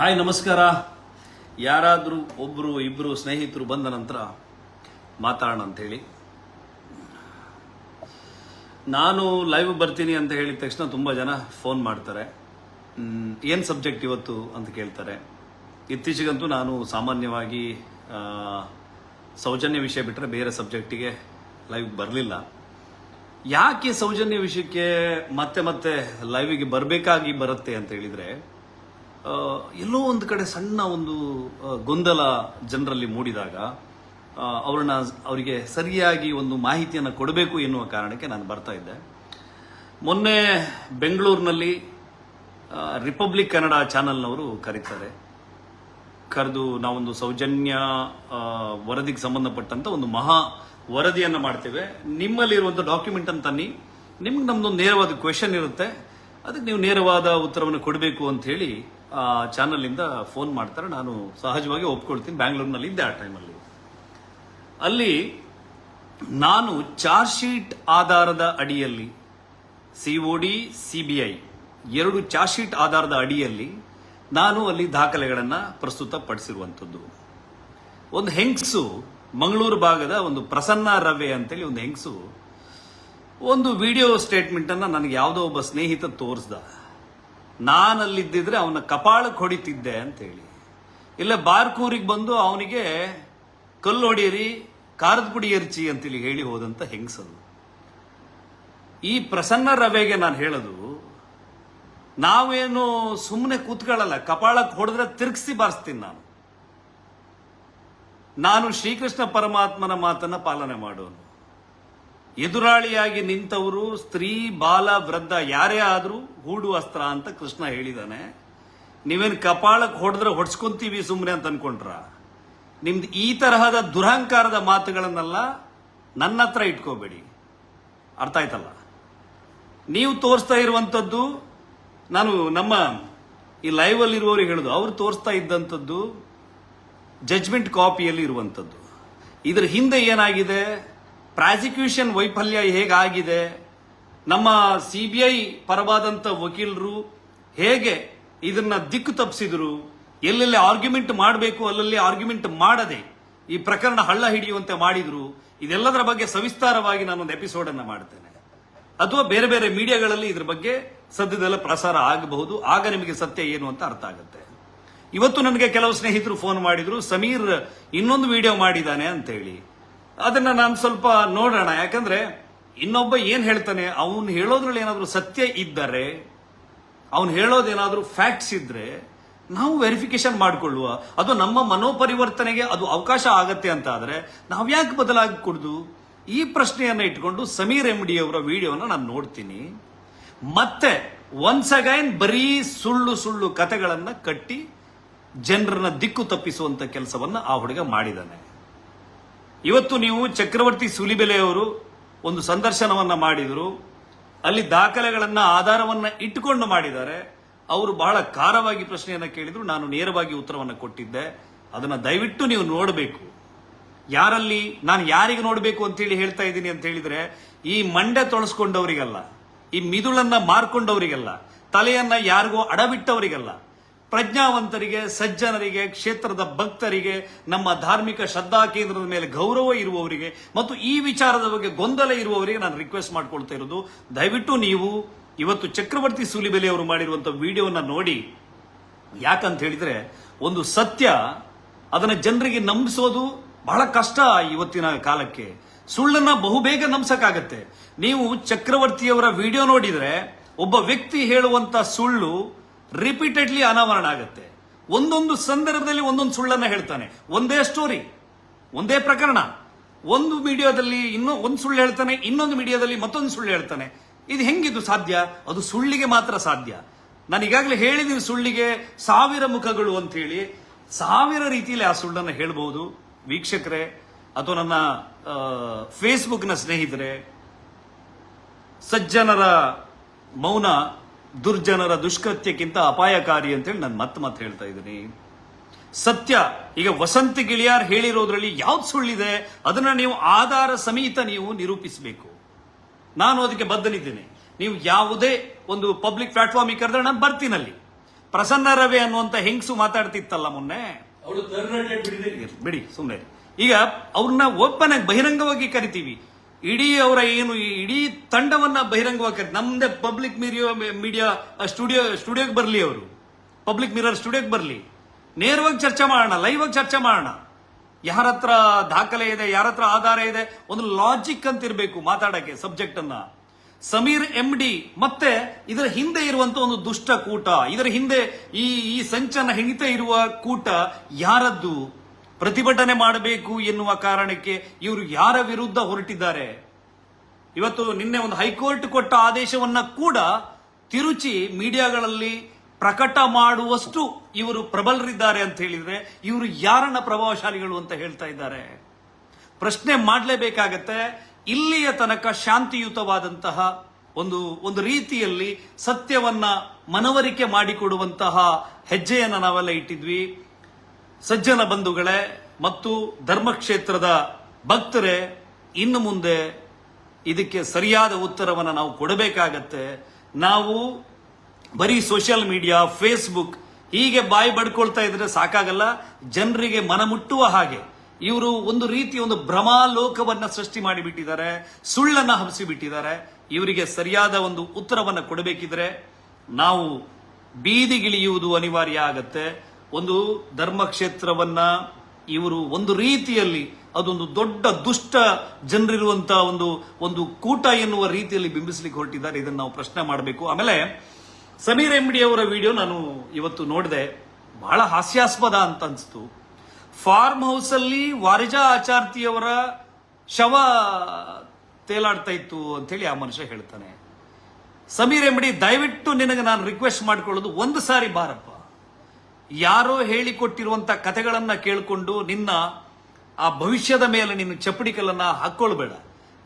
Hi, ನಮಸ್ಕಾರ. ಯಾರಾದರೂ ಒಬ್ಬರು ಇಬ್ಬರು ಸ್ನೇಹಿತರು ಬಂದ ನಂತರ ಮಾತಾಡೋಣ ಅಂಥೇಳಿ ನಾನು ಲೈವ್ ಬರ್ತೀನಿ ಅಂತ ಹೇಳಿದ ತಕ್ಷಣ ತುಂಬ ಜನ ಫೋನ್ ಮಾಡ್ತಾರೆ. ಏನು ಸಬ್ಜೆಕ್ಟ್ ಇವತ್ತು ಅಂತ ಕೇಳ್ತಾರೆ. ಇತ್ತೀಚೆಗಂತೂ ನಾನು ಸಾಮಾನ್ಯವಾಗಿ ಸೌಜನ್ಯ ವಿಷಯ ಬಿಟ್ಟರೆ ಬೇರೆ ಸಬ್ಜೆಕ್ಟಿಗೆ ಲೈವ್ ಬರಲಿಲ್ಲ. ಯಾಕೆ ಸೌಜನ್ಯ ವಿಷಯಕ್ಕೆ ಮತ್ತೆ ಮತ್ತೆ ಲೈವಿಗೆ ಬರಬೇಕಾಗಿ ಬರುತ್ತೆ ಅಂತ ಹೇಳಿದ್ರೆ ಎಲ್ಲೋ ಒಂದು ಕಡೆ ಸಣ್ಣ ಒಂದು ಗೊಂದಲ ಜನರಲ್ಲಿ ಮೂಡಿದಾಗ ಅವ್ರನ್ನ ಅವರಿಗೆ ಸರಿಯಾಗಿ ಒಂದು ಮಾಹಿತಿಯನ್ನು ಕೊಡಬೇಕು ಎನ್ನುವ ಕಾರಣಕ್ಕೆ ನಾನು ಬರ್ತಾ ಇದ್ದೆ. ಮೊನ್ನೆ ಬೆಂಗಳೂರಿನಲ್ಲಿ ರಿಪಬ್ಲಿಕ್ ಕನ್ನಡ ಚಾನೆಲ್ನವರು ಕರೀತಾರೆ. ಕರೆದು ನಾವೊಂದು ಸೌಜನ್ಯ ವರದಿಗೆ ಸಂಬಂಧಪಟ್ಟಂತ ಒಂದು ಮಹಾ ವರದಿಯನ್ನು ಮಾಡ್ತೇವೆ. ನಿಮ್ಮಲ್ಲಿರುವಂಥ ಡಾಕ್ಯುಮೆಂಟ್ ಅಂತ ತನ್ನಿ. ನಿಮ್ಗೆ ನಮ್ದೊಂದು ನೇರವಾದ ಕ್ವೆಶನ್ ಇರುತ್ತೆ. ಅದಕ್ಕೆ ನೀವು ನೇರವಾದ ಉತ್ತರವನ್ನು ಕೊಡಬೇಕು ಅಂತ ಹೇಳಿ ಚಾನಲಿಂದ ಫೋನ್ ಮಾಡ್ತಾರೆ. ನಾನು ಸಹಜವಾಗಿ ಒಪ್ಕೊಳ್ತೀನಿ. ಬ್ಯಾಂಗ್ಳೂರಿನಲ್ಲಿ ಇದ್ದೆ ಆ ಟೈಮಲ್ಲಿ ಅಲ್ಲಿ. ನಾನು ಚಾರ್ಜ್ ಶೀಟ್ ಆಧಾರದ ಅಡಿಯಲ್ಲಿ ಸಿಒಡಿ ಸಿಬಿಐ ಎರಡು ಚಾರ್ಜ್ ಶೀಟ್ ಆಧಾರದ ಅಡಿಯಲ್ಲಿ ನಾನು ಅಲ್ಲಿ ದಾಖಲೆಗಳನ್ನು ಪ್ರಸ್ತುತಪಡಿಸಿರುವಂಥದ್ದು. ಒಂದು ಹೆಂಗ್ಸು, ಮಂಗಳೂರು ಭಾಗದ ಒಂದು ಪ್ರಸನ್ನ ರವೆ ಅಂತೇಳಿ ಒಂದು ಹೆಂಗ್ಸು, ಒಂದು ವಿಡಿಯೋ ಸ್ಟೇಟ್ಮೆಂಟ್ ಅನ್ನ ನನಗೆ ಯಾವುದೋ ಒಬ್ಬ ಸ್ನೇಹಿತ ತೋರಿಸ್ದ. ನಾನಲ್ಲಿದ್ದಿದ್ರೆ ಅವನ ಕಪಾಳಕ್ಕೆ ಹೊಡಿತಿದ್ದೆ ಅಂತೇಳಿ. ಇಲ್ಲ, ಬಾರ್ಕೂರಿಗೆ ಬಂದು ಅವನಿಗೆ, ಕಲ್ಲು ಹೊಡಿಯರಿ ಕಾರದ ಪುಡಿ ಎರ್ಚಿ ಅಂತೇಳಿ ಹೇಳಿ ಹೋದಂತ ಹೆಂಗಸದು ಈ ಪ್ರಸನ್ನ ರವೆಗೆ ನಾನು ಹೇಳೋದು, ನಾವೇನು ಸುಮ್ಮನೆ ಕೂತ್ಕೊಳ್ಳಲ್ಲ, ಕಪಾಳಕ್ಕೆ ಹೊಡೆದ್ರೆ ತಿರ್ಗಿಸಿ ಬಾರಿಸ್ತೀನಿ ನಾನು. ನಾನು ಶ್ರೀಕೃಷ್ಣ ಪರಮಾತ್ಮನ ಮಾತನ್ನ ಪಾಲನೆ ಮಾಡೋನು. ಎದುರಾಳಿಯಾಗಿ ನಿಂತವರು ಸ್ತ್ರೀ, ಬಾಲ, ವೃದ್ಧ ಯಾರೇ ಆದರೂ ಹೂಡು ಅಸ್ತ್ರ ಅಂತ ಕೃಷ್ಣ ಹೇಳಿದಾನೆ. ನೀವೇನು ಕಪಾಳಕ್ಕೆ ಹೊಡೆದ್ರೆ ಹೊಡ್ಸ್ಕೊಂತೀವಿ ಸುಮ್ಮನೆ ಅಂತ ಅನ್ಕೊಂಡ್ರ? ನಿಮ್ದು ಈ ತರಹದ ದುರಹಂಕಾರದ ಮಾತುಗಳನ್ನೆಲ್ಲ ನನ್ನ ಹತ್ರ ಇಟ್ಕೋಬೇಡಿ. ಅರ್ಥ ಆಯ್ತಲ್ಲ? ನೀವು ತೋರಿಸ್ತಾ ಇರುವಂಥದ್ದು, ನಾನು ನಮ್ಮ ಈ ಲೈವ್ ಅಲ್ಲಿ ಇರುವವರಿಗೆ ಹೇಳುದು, ಅವ್ರು ತೋರಿಸ್ತಾ ಇದ್ದಂಥದ್ದು ಜಜ್ಮೆಂಟ್ ಕಾಪಿಯಲ್ಲಿ ಇರುವಂಥದ್ದು. ಇದರ ಹಿಂದೆ ಏನಾಗಿದೆ? ಪ್ರಾಸಿಕ್ಯೂಷನ್ ವೈಫಲ್ಯ ಹೇಗಾಗಿದೆ? ನಮ್ಮ ಸಿ ಬಿ ಐ ಪರವಾದಂಥ ವಕೀಲರು ಹೇಗೆ ಇದನ್ನ ದಿಕ್ಕು ತಪ್ಪಿಸಿದ್ರು ಎಲ್ಲೆಲ್ಲಿ ಆರ್ಗ್ಯುಮೆಂಟ್ ಮಾಡಬೇಕು, ಅಲ್ಲಲ್ಲಿ ಆರ್ಗ್ಯುಮೆಂಟ್ ಮಾಡದೆ ಈ ಪ್ರಕರಣ ಹಳ್ಳ ಹಿಡಿಯುವಂತೆ ಮಾಡಿದ್ರು? ಇದೆಲ್ಲದರ ಬಗ್ಗೆ ಸವಿಸ್ತಾರವಾಗಿ ನಾನೊಂದು ಎಪಿಸೋಡ್ ಅನ್ನು ಮಾಡ್ತೇನೆ. ಅಥವಾ ಬೇರೆ ಬೇರೆ ಮೀಡಿಯಾಗಳಲ್ಲಿ ಇದ್ರ ಬಗ್ಗೆ ಸದ್ಯದಲ್ಲ ಪ್ರಸಾರ ಆಗಬಹುದು. ಆಗ ನಿಮಗೆ ಸತ್ಯ ಏನು ಅಂತ ಅರ್ಥ ಆಗುತ್ತೆ. ಇವತ್ತು ನನಗೆ ಕೆಲವು ಸ್ನೇಹಿತರು ಫೋನ್ ಮಾಡಿದ್ರು, ಸಮೀರ್, ಇನ್ನೊಂದು ವಿಡಿಯೋ ಮಾಡಿದ್ದಾನೆ ಅಂತ ಹೇಳಿ ಅದನ್ನ ನಾನು ಸ್ವಲ್ಪ ನೋಡೋಣ. ಯಾಕಂದ್ರೆ ಇನ್ನೊಬ್ಬ ಏನ್ ಹೇಳ್ತಾನೆ? ಅವನು ಹೇಳೋದ್ರಲ್ಲಿ ಏನಾದರೂ ಸತ್ಯ ಇದ್ದರೆ, ಅವನು ಹೇಳೋದೇನಾದರೂ ಫ್ಯಾಕ್ಟ್ಸ್ ಇದ್ರೆ ನಾವು ವೆರಿಫಿಕೇಶನ್ ಮಾಡಿಕೊಳ್ಳುವ. ಅದು ನಮ್ಮ ಮನೋಪರಿವರ್ತನೆಗೆ ಅದು ಅವಕಾಶ ಆಗತ್ತೆ ಅಂತ ಆದರೆ ನಾವು ಯಾಕೆ ಬದಲಾಗಿ ಕೊಡುದು? ಈ ಪ್ರಶ್ನೆಯನ್ನ ಇಟ್ಕೊಂಡು ಸಮೀರ್ ಎಂಡಿ ಅವರ ವಿಡಿಯೋನ ನಾನು ನೋಡ್ತೀನಿ. ಮತ್ತೆ ಒನ್ಸ್ ಅಗೈನ್ ಬರೀ ಸುಳ್ಳು ಸುಳ್ಳು ಕತೆಗಳನ್ನು ಕಟ್ಟಿ ಜನರನ್ನ ದಿಕ್ಕು ತಪ್ಪಿಸುವಂತ ಕೆಲಸವನ್ನ ಆ ಹುಡುಗ ಮಾಡಿದ್ದಾನೆ ಇವತ್ತು ನೀವು ಚಕ್ರವರ್ತಿ ಸುಲಿಬೆಲೆಯವರು ಒಂದು ಸಂದರ್ಶನವನ್ನ ಮಾಡಿದರು. ಅಲ್ಲಿ ದಾಖಲೆಗಳನ್ನ, ಆಧಾರವನ್ನ ಇಟ್ಟುಕೊಂಡು ಮಾಡಿದ್ದಾರೆ. ಅವರು ಬಹಳ ಖಾರವಾಗಿ ಪ್ರಶ್ನೆಯನ್ನ ಕೇಳಿದ್ರು. ನಾನು ನೇರವಾಗಿ ಉತ್ತರವನ್ನು ಕೊಟ್ಟಿದ್ದೆ. ಅದನ್ನ ದಯವಿಟ್ಟು ನೀವು ನೋಡಬೇಕು. ಯಾರಲ್ಲಿ, ನಾನು ಯಾರಿಗೆ ನೋಡಬೇಕು ಅಂತೇಳಿ ಹೇಳ್ತಾ ಇದ್ದೀನಿ ಅಂತ ಹೇಳಿದ್ರೆ, ಈ ಮಂಡೆ ತೊಳಸ್ಕೊಂಡವರಿಗಲ್ಲ, ಈ ಮಿದುಳನ್ನ ಮಾರ್ಕೊಂಡವರಿಗಲ್ಲ, ತಲೆಯನ್ನ ಯಾರಿಗೋ ಅಡಬಿಟ್ಟವರಿಗಲ್ಲ ಪ್ರಜ್ಞಾವಂತರಿಗೆ, ಸಜ್ಜನರಿಗೆ, ಕ್ಷೇತ್ರದ ಭಕ್ತರಿಗೆ, ನಮ್ಮ ಧಾರ್ಮಿಕ ಶ್ರದ್ಧಾ ಕೇಂದ್ರದ ಮೇಲೆ ಗೌರವ ಇರುವವರಿಗೆ ಮತ್ತು ಈ ವಿಚಾರದ ಬಗ್ಗೆ ಗೊಂದಲ ಇರುವವರಿಗೆ ನಾನು ರಿಕ್ವೆಸ್ಟ್ ಮಾಡ್ಕೊಳ್ತಾ ಇರೋದು. ದಯವಿಟ್ಟು ನೀವು ಇವತ್ತು ಚಕ್ರವರ್ತಿ ಸೂಲಿಬೆಲೆ ಅವರು ಮಾಡಿರುವಂತಹ ವಿಡಿಯೋನ ನೋಡಿ. ಯಾಕಂತ ಹೇಳಿದ್ರೆ ಒಂದು ಸತ್ಯ ಅದನ್ನ ಜನರಿಗೆ ನಂಬಿಸೋದು ಬಹಳ ಕಷ್ಟ ಇವತ್ತಿನ ಕಾಲಕ್ಕೆ. ಸುಳ್ಳನ್ನ ಬಹುಬೇಗ ನಂಬಿಸಕ್ಕಾಗತ್ತೆ. ನೀವು ಚಕ್ರವರ್ತಿಯವರ ವಿಡಿಯೋ ನೋಡಿದ್ರೆ ಒಬ್ಬ ವ್ಯಕ್ತಿ ಹೇಳುವಂತ ಸುಳ್ಳು ರಿಪೀಟೆಡ್ಲಿ ಅನಾವರಣ ಆಗುತ್ತೆ. ಒಂದೊಂದು ಸಂದರ್ಭದಲ್ಲಿ ಒಂದೊಂದು ಸುಳ್ಳನ್ನ ಹೇಳ್ತಾನೆ. ಒಂದೇ ಸ್ಟೋರಿ ಒಂದೇ ಪ್ರಕರಣ. ಒಂದು ಮೀಡಿಯಾದಲ್ಲಿ ಇನ್ನೂ, ಒಂದು ಸುಳ್ಳು ಹೇಳ್ತಾನೆ, ಇನ್ನೊಂದು ಮೀಡಿಯಾದಲ್ಲಿ ಮತ್ತೊಂದು ಸುಳ್ಳು ಹೇಳ್ತಾನೆ. ಇದು ಹೆಂಗಿದು ಸಾಧ್ಯ? ಅದು ಸುಳ್ಳಿಗೆ ಮಾತ್ರ ಸಾಧ್ಯ. ನಾನು ಈಗಾಗಲೇ ಹೇಳಿದೀನಿ ಸುಳ್ಳಿಗೆ ಸಾವಿರ ಮುಖಗಳು ಅಂತ ಹೇಳಿ ಸಾವಿರ ರೀತಿಯಲ್ಲಿ ಆ ಸುಳ್ಳನ್ನು ಹೇಳ್ಬೋದು. ವೀಕ್ಷಕರೇ, ಅಥವಾ ನನ್ನ ಫೇಸ್ಬುಕ್ನ ಸ್ನೇಹಿತರೆ, ಸಜ್ಜನರ ಮೌನ ದುರ್ಜನರ ದುಷ್ಕೃತ್ಯಕ್ಕಿಂತ ಅಪಾಯಕಾರಿ ಅಂತೇಳಿ ನಾನು ಮತ್ತೆ ಮತ್ತೆ ಹೇಳ್ತಾ ಇದ್ದೀನಿ. ಸತ್ಯ ಈಗ ವಸಂತ ಗಿಳಿಯಾರ್ ಹೇಳಿರೋದ್ರಲ್ಲಿ ಯಾವ್ದು ಸುಳ್ಳಿದೆ? ಅದನ್ನ ನೀವು ಆಧಾರ ಸಮೇತ ನೀವು ನಿರೂಪಿಸಬೇಕು. ನಾನು ಅದಕ್ಕೆ ಬದ್ಧನಿದ್ದೇನೆ. ನೀವು ಯಾವುದೇ ಒಂದು ಪಬ್ಲಿಕ್ ಪ್ಲಾಟ್ಫಾರ್ಮ್ ಕರೆದ್ರೆ ನಾನು ಬರ್ತೀನಲ್ಲಿ. ಪ್ರಸನ್ನ ರವಿ ಅನ್ನುವಂತ ಹೆಂಗಸು ಮಾತಾಡ್ತಿತ್ತಲ್ಲ ಮೊನ್ನೆ? ಬಿಡಿ ಸುಮ್ಮನೆ ಈಗ ಅವ್ರನ್ನ ಓಪನ್ ಆಗಿ ಬಹಿರಂಗವಾಗಿ ಕರಿತೀವಿ. ಇಡೀ ಅವರ ಏನು ಇಡೀ ತಂಡವನ್ನ ಬಹಿರಂಗವಾಗಿ ನಮ್ದೇ ಪಬ್ಲಿಕ್ ಮೀಡಿಯಾ ಮೀಡಿಯಾ ಸ್ಟುಡಿಯೋ ಸ್ಟುಡಿಯೋಗೆ ಬರಲಿ ಅವರು. ಪಬ್ಲಿಕ್ ಮಿರರ್ ಸ್ಟುಡಿಯೋಗೆ ಬರಲಿ. ನೇರವಾಗಿ ಚರ್ಚೆ ಮಾಡೋಣ ಲೈವ್ ಆಗಿ ಚರ್ಚೆ ಮಾಡೋಣ. ಯಾರ ಹತ್ರ ದಾಖಲೆ ಇದೆ, ಯಾರ ಹತ್ರ ಆಧಾರ ಇದೆ, ಒಂದು ಲಾಜಿಕ್ ಅಂತ ಇರಬೇಕು ಮಾತಾಡಕ್ಕೆ ಸಬ್ಜೆಕ್ಟ್ ಅನ್ನ. ಸಮೀರ್ ಎಂ ಡಿ ಮತ್ತೆ ಇದರ ಹಿಂದೆ ಇರುವಂತ ಒಂದು ದುಷ್ಟ ಕೂಟ, ಇದರ ಹಿಂದೆ ಈ ಈ ಸಂಚನ ಹೆಣಿತ ಇರುವ ಕೂಟ ಯಾರದ್ದು? ಪ್ರತಿಭಟನೆ ಮಾಡಬೇಕು ಎನ್ನುವ ಕಾರಣಕ್ಕೆ ಇವರು ಯಾರ ವಿರುದ್ಧ ಹೊರಟಿದ್ದಾರೆ? ಇವತ್ತು ನಿನ್ನೆ ಒಂದು ಹೈಕೋರ್ಟ್ ಕೊಟ್ಟ ಆದೇಶವನ್ನ ಕೂಡ ತಿರುಚಿ ಮೀಡಿಯಾಗಳಲ್ಲಿ ಪ್ರಕಟ ಮಾಡುವಷ್ಟು ಇವರು ಪ್ರಬಲರಿದ್ದಾರೆ ಅಂತ ಹೇಳಿದ್ರೆ ಇವರು ಯಾರನ್ನ ಪ್ರಭಾವಶಾಲಿಗಳು ಅಂತ ಹೇಳ್ತಾ ಇದ್ದಾರೆ? ಪ್ರಶ್ನೆ ಮಾಡಲೇಬೇಕಾಗತ್ತೆ. ಇಲ್ಲಿಯ ತನಕ ಶಾಂತಿಯುತವಾದಂತಹ ಒಂದು ಒಂದು ರೀತಿಯಲ್ಲಿ ಸತ್ಯವನ್ನ ಮನವರಿಕೆ ಮಾಡಿಕೊಡುವಂತಹ ಹೆಜ್ಜೆಯನ್ನು ನಾವೆಲ್ಲ ಇಟ್ಟಿದ್ವಿ. ಸಜ್ಜನ ಬಂಧುಗಳೇ ಮತ್ತು ಧರ್ಮಕ್ಷೇತ್ರದ ಭಕ್ತರೇ, ಇನ್ನು ಮುಂದೆ ಇದಕ್ಕೆ ಸರಿಯಾದ ಉತ್ತರವನ್ನು ನಾವು ಕೊಡಬೇಕಾಗತ್ತೆ. ನಾವು ಬರೀ ಸೋಷಿಯಲ್ ಮೀಡಿಯಾ, ಫೇಸ್ಬುಕ್ ಹೀಗೆ ಬಾಯಿ ಬಡ್ಕೊಳ್ತಾ ಇದ್ರೆ ಸಾಕಾಗಲ್ಲ. ಜನರಿಗೆ ಮನಮುಟ್ಟುವ ಹಾಗೆ ಇವರು ಒಂದು ರೀತಿ ಒಂದು ಭ್ರಮಾಲೋಕವನ್ನ ಸೃಷ್ಟಿ ಮಾಡಿಬಿಟ್ಟಿದ್ದಾರೆ, ಸುಳ್ಳನ್ನ ಹಬ್ಸಿಬಿಟ್ಟಿದ್ದಾರೆ. ಇವರಿಗೆ ಸರಿಯಾದ ಒಂದು ಉತ್ತರವನ್ನು ಕೊಡಬೇಕಿದ್ರೆ ನಾವು ಬೀದಿಗಿಳಿಯುವುದು ಅನಿವಾರ್ಯ ಆಗತ್ತೆ. ಒಂದು ಧರ್ಮಕ್ಷೇತ್ರವನ್ನ ಇವರು ಒಂದು ರೀತಿಯಲ್ಲಿ ಅದೊಂದು ದೊಡ್ಡ ದುಷ್ಟ ಜನರಿರುವಂತಹ ಒಂದು ಒಂದು ಕೂಟ ಎನ್ನುವ ರೀತಿಯಲ್ಲಿ ಬಿಂಬಿಸಲಿಕ್ಕೆ ಹೊರಟಿದ್ದಾರೆ. ಇದನ್ನು ನಾವು ಪ್ರಶ್ನೆ ಮಾಡಬೇಕು. ಆಮೇಲೆ ಸಮೀರ್ ಎಂಬಿಡಿ ಅವರ ವಿಡಿಯೋ ನಾನು ಇವತ್ತು ನೋಡಿದೆ. ಬಹಳ ಹಾಸ್ಯಾಸ್ಪದ ಅಂತ ಅನಿಸ್ತು. ಫಾರ್ಮ್ ಹೌಸ್ ಅಲ್ಲಿ ವಾರಿಜಾ ಆಚಾರ್ತಿಯವರ ಶವ ತೇಲಾಡ್ತಾ ಇತ್ತು ಅಂತೇಳಿ ಆ ಮನುಷ್ಯ ಹೇಳ್ತಾನೆ. ಸಮೀರ್ ಎಂಬಿಡಿ ದಯವಿಟ್ಟು ನಿನಗೆ ನಾನು ರಿಕ್ವೆಸ್ಟ್ ಮಾಡ್ಕೊಳ್ಳೋದು ಒಂದು ಸಾರಿ ಬಾರಪ್ಪ. ಯಾರೋ ಹೇಳಿಕೊಟ್ಟಿರುವಂಥ ಕಥೆಗಳನ್ನ ಕೇಳಿಕೊಂಡು ನಿನ್ನ ಆ ಭವಿಷ್ಯದ ಮೇಲೆ ನಿನ್ನ ಚಪ್ಪಡಿಕಲನ್ನು ಹಾಕೊಳ್ಬೇಡ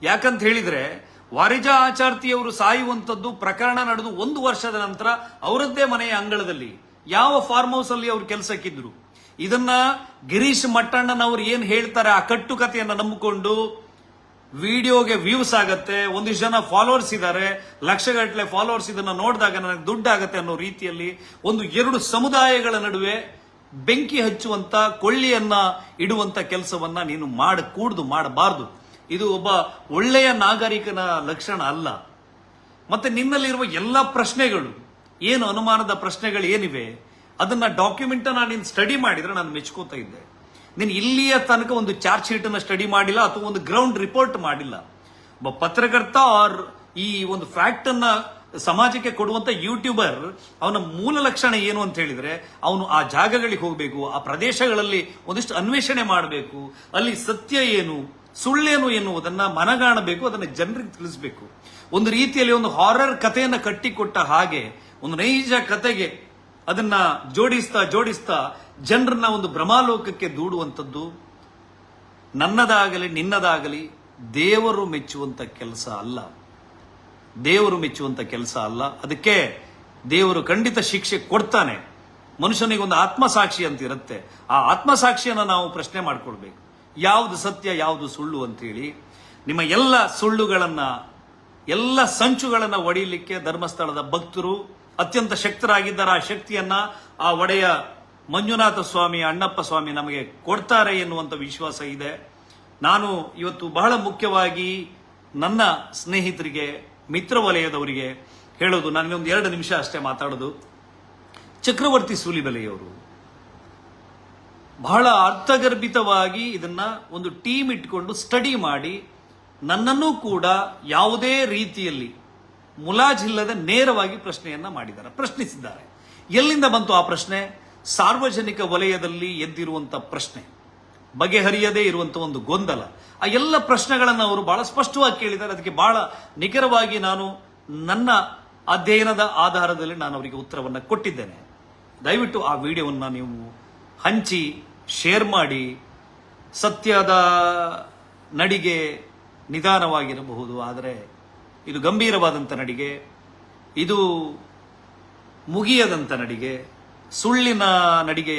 ಯಾಕಂತ ಹೇಳಿದ್ರೆ, ವಾರಿಜಾ ಆಚಾರ್ತಿಯವರು ಸಾಯುವಂತದ್ದು ಪ್ರಕರಣ ನಡೆದು ಒಂದು ವರ್ಷದ ನಂತರ ಅವರದ್ದೇ ಮನೆಯ ಅಂಗಳದಲ್ಲಿ. ಯಾವ ಫಾರ್ಮ್ ಅಲ್ಲಿ ಅವರು ಕೆಲಸಕ್ಕಿದ್ರು ಇದನ್ನ ಗಿರೀಶ್ ಮಟ್ಟಣ್ಣನವರು ಏನ್ ಹೇಳ್ತಾರೆ ಆ ಕಟ್ಟು ಕಥೆಯನ್ನು ನಂಬಿಕೊಂಡು ವಿಡಿಯೋಗೆ ವ್ಯೂಸ್ ಆಗುತ್ತೆ, ಒಂದಿಷ್ಟು ಜನ ಫಾಲೋವರ್ಸ್ ಇದ್ದಾರೆ ಲಕ್ಷಗಟ್ಟಲೆ ಫಾಲೋವರ್ಸ್ ಇದನ್ನ ನೋಡಿದಾಗ ನನಗೆ ದುಡ್ಡು ಆಗತ್ತೆ ಅನ್ನೋ ರೀತಿಯಲ್ಲಿ ಒಂದು ಎರಡು ಸಮುದಾಯಗಳ ನಡುವೆ ಬೆಂಕಿ ಹಚ್ಚುವಂತ, ಕೊಳ್ಳಿಯನ್ನ ಇಡುವಂತ ಕೆಲಸವನ್ನ ನೀನು ಮಾಡ, ಕೂಡ್ದು ಮಾಡಬಾರ್ದು. ಇದು ಒಬ್ಬ ಒಳ್ಳೆಯ ನಾಗರಿಕನ ಲಕ್ಷಣ ಅಲ್ಲ. ಮತ್ತೆ ನಿನ್ನಲ್ಲಿರುವ ಎಲ್ಲ ಪ್ರಶ್ನೆಗಳು, ಏನು ಅನುಮಾನದ ಪ್ರಶ್ನೆಗಳು ಏನಿವೆ ಅದನ್ನ ಡಾಕ್ಯುಮೆಂಟ್ ನಾನು ಸ್ಟಡಿ ಮಾಡಿದ್ರೆ ನಾನು ಮೆಚ್ಕೋತಾ ಇದ್ದೆ. ನೀನು ಇಲ್ಲಿಯ ತನಕ ಒಂದು ಚಾರ್ಜ್ ಶೀಟ್ ಅನ್ನು ಸ್ಟಡಿ ಮಾಡಿಲ್ಲ ಅಥವಾ ಒಂದು ಗ್ರೌಂಡ್ ರಿಪೋರ್ಟ್ ಮಾಡಿಲ್ಲ. ಒಬ್ಬ ಪತ್ರಕರ್ತ ಆರ್ ಈ ಒಂದು ಫ್ಯಾಕ್ಟ್ ಅನ್ನ ಸಮಾಜಕ್ಕೆ ಕೊಡುವಂತ ಯೂಟ್ಯೂಬರ್, ಅವನ ಮೂಲ ಲಕ್ಷಣ ಏನು ಅಂತ ಹೇಳಿದ್ರೆ, ಅವನು ಆ ಜಾಗಗಳಿಗೆ ಹೋಗಬೇಕು, ಆ ಪ್ರದೇಶಗಳಲ್ಲಿ ಒಂದಿಷ್ಟು ಅನ್ವೇಷಣೆ ಮಾಡಬೇಕು, ಅಲ್ಲಿ ಸತ್ಯ ಏನು, ಸುಳ್ಳೇನು ಎನ್ನುವುದನ್ನ ಮನಗಾಣಬೇಕು, ಅದನ್ನ ಜನರಿಗೆ ತಿಳಿಸಬೇಕು. ಒಂದು ರೀತಿಯಲ್ಲಿ ಒಂದು ಹಾರರ್ ಕಥೆಯನ್ನ ಕಟ್ಟಿಕೊಟ್ಟ ಹಾಗೆ, ಒಂದು ನೈಜ ಕತೆಗೆ ಅದನ್ನ ಜೋಡಿಸ್ತಾ ಜೋಡಿಸ್ತಾ ಜನರನ್ನ ಒಂದು ಭ್ರಮಾಲೋಕಕ್ಕೆ ದೂಡುವಂಥದ್ದು. ನನ್ನದಾಗಲಿ, ನಿನ್ನದಾಗಲಿ ದೇವರು ಮೆಚ್ಚುವಂತ ಕೆಲಸ ಅಲ್ಲ. ದೇವರು ಮೆಚ್ಚುವಂತ ಕೆಲಸ ಅಲ್ಲ. ಅದಕ್ಕೆ ದೇವರು ಖಂಡಿತ ಶಿಕ್ಷೆ ಕೊಡ್ತಾನೆ. ಮನುಷ್ಯನಿಗೆ ಒಂದು ಆತ್ಮಸಾಕ್ಷಿ ಅಂತ ಇರುತ್ತೆ ಆ ಆತ್ಮಸಾಕ್ಷಿಯನ್ನು ನಾವು ಪ್ರಶ್ನೆ ಮಾಡ್ಕೊಳ್ಬೇಕು. ಯಾವುದು ಸತ್ಯ, ಯಾವುದು ಸುಳ್ಳು ಅಂತೇಳಿ ನಿಮ್ಮ ಎಲ್ಲ ಸುಳ್ಳುಗಳನ್ನು, ಎಲ್ಲ ಸಂಚುಗಳನ್ನು ಒಡೆಯಲಿಕ್ಕೆ ಧರ್ಮಸ್ಥಳದ ಭಕ್ತರು ಅತ್ಯಂತ ಶಕ್ತರಾಗಿದ್ದಾರೆ. ಆ ಶಕ್ತಿಯನ್ನ ಆ ಒಡೆಯ ಮಂಜುನಾಥ ಸ್ವಾಮಿ, ಅಣ್ಣಪ್ಪ ಸ್ವಾಮಿ ನಮಗೆ ಕೊಡ್ತಾರೆ ಎನ್ನುವಂಥ ವಿಶ್ವಾಸ ಇದೆ. ನಾನು ಇವತ್ತು ಬಹಳ ಮುಖ್ಯವಾಗಿ ನನ್ನ ಸ್ನೇಹಿತರಿಗೆ, ಮಿತ್ರ ವಲಯದವರಿಗೆ ಹೇಳೋದು ನಾನು ಒಂದು ಎರಡು ನಿಮಿಷ ಅಷ್ಟೇ ಮಾತಾಡೋದು. ಚಕ್ರವರ್ತಿ ಸೂಲಿಬೆಲೆಯವರು ಬಹಳ ಅರ್ಥಗರ್ಭಿತವಾಗಿ ಇದನ್ನ ಒಂದು ಟೀಮ್ ಇಟ್ಕೊಂಡು ಸ್ಟಡಿ ಮಾಡಿ ನನ್ನನ್ನು ಕೂಡ ಯಾವುದೇ ರೀತಿಯಲ್ಲಿ ಮುಲಾಜಿಲ್ಲದೆ ನೇರವಾಗಿ ಪ್ರಶ್ನೆಯನ್ನ ಮಾಡಿದ್ದಾರೆ, ಪ್ರಶ್ನಿಸಿದ್ದಾರೆ. ಎಲ್ಲಿಂದ ಬಂತು ಆ ಪ್ರಶ್ನೆ? ಸಾರ್ವಜನಿಕ ವಲಯದಲ್ಲಿ ಎದ್ದಿರುವಂತಹ ಪ್ರಶ್ನೆ, ಬಗೆಹರಿಯದೇ ಇರುವಂತಹ ಒಂದು ಗೊಂದಲ. ಆ ಎಲ್ಲ ಪ್ರಶ್ನೆಗಳನ್ನು ಅವರು ಬಹಳ ಸ್ಪಷ್ಟವಾಗಿ ಕೇಳಿದ್ದಾರೆ. ಅದಕ್ಕೆ ಬಹಳ ನಿಖರವಾಗಿ ನಾನು ನನ್ನ ಅಧ್ಯಯನದ ಆಧಾರದಲ್ಲಿ ನಾನು ಅವರಿಗೆ ಉತ್ತರವನ್ನು ಕೊಟ್ಟಿದ್ದೇನೆ. ದಯವಿಟ್ಟು ಆ ವಿಡಿಯೋವನ್ನು ನೀವು ಹಂಚಿ, ಶೇರ್ ಮಾಡಿ, ಸತ್ಯದ ನಡಿಗೆ ನಿಧಾನವಾಗಿರಬಹುದು. ಆದರೆ ಇದು ಗಂಭೀರವಾದಂಥ ನಡಿಗೆ, ಇದು ಮುಗಿಯದಂಥ ನಡಿಗೆ, ಸುಳ್ಳಿನ ನಡಿಗೆ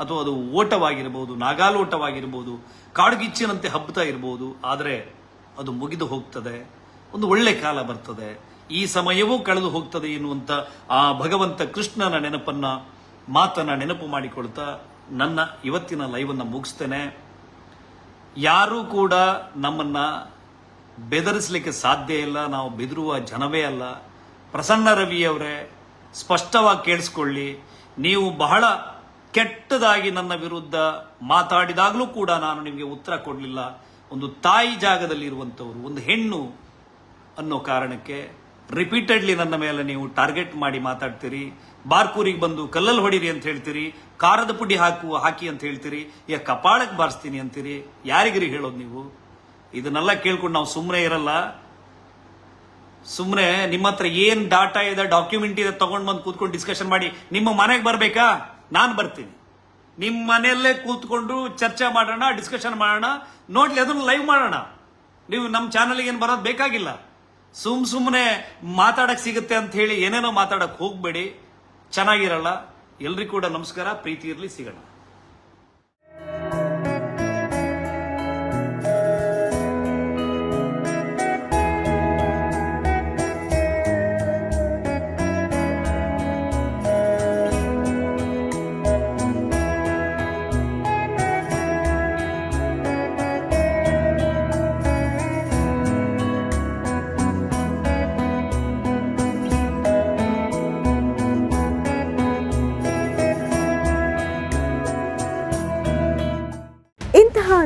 ಅಥವಾ ಅದು ಓಟವಾಗಿರಬಹುದು ನಾಗಾಲೋಟವಾಗಿರ್ಬೋದು, ಕಾಡುಗಿಚ್ಚಿನಂತೆ ಹಬ್ಬತಾ ಇರಬಹುದು ಆದರೆ ಅದು ಮುಗಿದು ಹೋಗ್ತದೆ, ಒಂದು ಒಳ್ಳೆ ಕಾಲ ಬರ್ತದೆ. ಈ ಸಮಯವೂ ಕಳೆದು ಹೋಗ್ತದೆ ಎನ್ನುವಂತ ಆ ಭಗವಂತ ಕೃಷ್ಣನ ನೆನಪನ್ನ, ಮಾತನ್ನ ನೆನಪು ಮಾಡಿಕೊಳ್ತಾ ನನ್ನ ಇವತ್ತಿನ ಲೈವನ್ನು ಮುಗಿಸ್ತೇನೆ. ಯಾರೂ ಕೂಡ ನಮ್ಮನ್ನ ಬೆದರಿಸಲಿಕ್ಕೆ ಸಾಧ್ಯ ಇಲ್ಲ, ನಾವು ಬೆದರುವ ಜನವೇ ಅಲ್ಲ. ಪ್ರಸನ್ನ ರವಿಯವರೇ, ಸ್ಪಷ್ಟವಾಗಿ ಕೇಳಿಸ್ಕೊಳ್ಳಿ, ನೀವು ಬಹಳ ಕೆಟ್ಟದಾಗಿ ನನ್ನ ವಿರುದ್ಧ ಮಾತಾಡಿದಾಗಲೂ ಕೂಡ ನಾನು ನಿಮಗೆ ಉತ್ತರ ಕೊಡಲಿಲ್ಲ. ಒಂದು ತಾಯಿ ಜಾಗದಲ್ಲಿ ಇರುವಂಥವ್ರು ಒಂದು ಹೆಣ್ಣು ಅನ್ನೋ ಕಾರಣಕ್ಕೆ ರಿಪೀಟೆಡ್ಲಿ ನನ್ನ ಮೇಲೆ ನೀವು ಟಾರ್ಗೆಟ್ ಮಾಡಿ ಮಾತಾಡ್ತೀರಿ. ಬಾರ್ಕೂರಿಗೆ ಬಂದು ಕಲ್ಲಲ್ಲಿ ಹೊಡಿರಿ ಅಂತ ಹೇಳ್ತೀರಿ, ಖಾರದ ಪುಡಿ ಹಾಕು ಹಾಕಿ ಅಂತ ಹೇಳ್ತೀರಿ. ಈಗ ಕಪಾಳಕ್ಕೆ ಬಾರಿಸ್ತೀನಿ ಅಂತೀರಿ. ಯಾರಿಗಿರಿ ಹೇಳೋದು ನೀವು? ಇದನ್ನೆಲ್ಲ ಕೇಳ್ಕೊಂಡು ನಾವು ಸುಮ್ಮನೆ ಇರಲ್ಲ. ಸುಮ್ಮನೆ ನಿಮ್ಮ ಹತ್ರ ಏನ್ ಡಾಟಾ ಇದೆ, ಡಾಕ್ಯುಮೆಂಟ್ ಇದೆ ತಗೊಂಡ್ ಬಂದು ಕೂತ್ಕೊಂಡು ಡಿಸ್ಕಷನ್ ಮಾಡಿ, ನಿಮ್ಮ ಮನೆಗೆ ಬರಬೇಕಾ? ನಾನು ಬರ್ತೀನಿ. ನಿಮ್ಮ ಮನೆಯಲ್ಲೇ ಕೂತ್ಕೊಂಡು ಚರ್ಚೆ ಮಾಡೋಣ ಡಿಸ್ಕಷನ್ ಮಾಡೋಣ, ನೋಡ್ಲಿ ಅದನ್ನ ಲೈವ್ ಮಾಡೋಣ. ನೀವು ನಮ್ಮ ಚಾನಲ್ಗೆ ಏನು ಬರೋದು ಬೇಕಾಗಿಲ್ಲ. ಸುಮ್ ಸುಮ್ಮನೆ ಮಾತಾಡಕ್ಕೆ ಸಿಗುತ್ತೆ ಅಂತ ಹೇಳಿ ಏನೇನೋ ಮಾತಾಡಕ್ಕೆ ಹೋಗಬೇಡಿ. ಚೆನ್ನಾಗಿರಲ್ಲ. ಎಲ್ರಿಗೂ ಕೂಡ ನಮಸ್ಕಾರ. ಪ್ರೀತಿ ಇರಲಿ, ಸಿಗೋಣ.